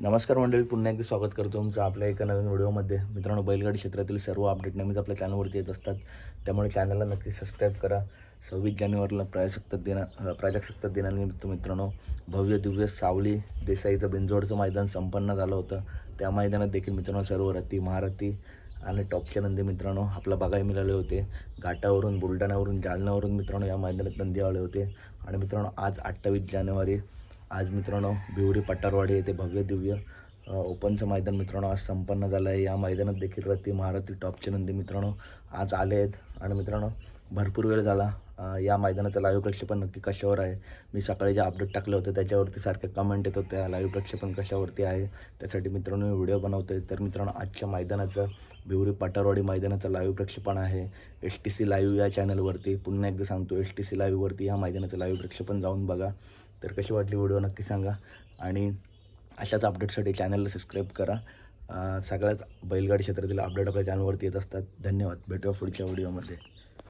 नमस्कार मंडळी पुन्हा एकदा स्वागत करतो तुमचं आपल्या एका नवीन व्हिडिओमध्ये. मित्रांनो बैलगाडी क्षेत्रातील सर्व अपडेट नेहमीच आपल्या चॅनलवरती येत असतात. त्यामुळे चॅनलला नक्की सबस्क्राईब करा. सव्वीस जानेवारीला प्रजासत्ताक दिना अ, दिनानिमित्त मित्रांनो भव्य दिव्य सावली देसाईचं बिंजोडचं मैदान संपन्न झालं होतं. त्या मैदानात देखील मित्रांनो सर्व रथी महारथी आणि टॉपच्या नंदी मित्रांनो आपला बघायला मिळाले होते. घाटावरून बुलढाण्यावरून जालन्यावरून मित्रांनो या मैदानात नंदी आले होते. आणि मित्रांनो आज अठ्ठावीस जानेवारी आज मित्रांनो भिवरी पट्टारवाडी येथे भव्य दिव्य ओपनचं मैदान मित्रांनो आज संपन्न झालं आहे. या मैदानात देखील रती महारथी टॉपचे नंदी मित्रांनो आज आले आहेत. आणि मित्रांनो भरपूर वेळ झाला. या मैदानाचं लाईव्ह प्रक्षेपण नक्की कशावर आहे? मी सकाळी जे अपडेट टाकले होते त्याच्यावरती सारख्या कमेंट येत होत्या लाईव्ह प्रक्षेपण कशावरती आहे? त्यासाठी मित्रांनो मी व्हिडिओ बनवतो आहे तर मित्रांनो आजच्या मैदानाचं भिवरी पटारवाडी मैदानाचं लाईव्ह प्रक्षेपण आहे. एस टी सी लाईव्ह या चॅनलवरती पुन्हा एकदा सांगतो एस टी सी लाईव्हवरती या मैदानाचं लाईव्ह प्रक्षेपण जाऊन बघा. तर कशी वाटली व्हिडिओ नक्की सांगा. आणि अशाच अपडेटसाठी चॅनलला सबस्क्राईब करा. सगळ्याच बैलगाडी क्षेत्रातील अपडेट आपल्या चॅनलवरती येत असतात. धन्यवाद. भेटूया पुढच्या व्हिडिओमध्ये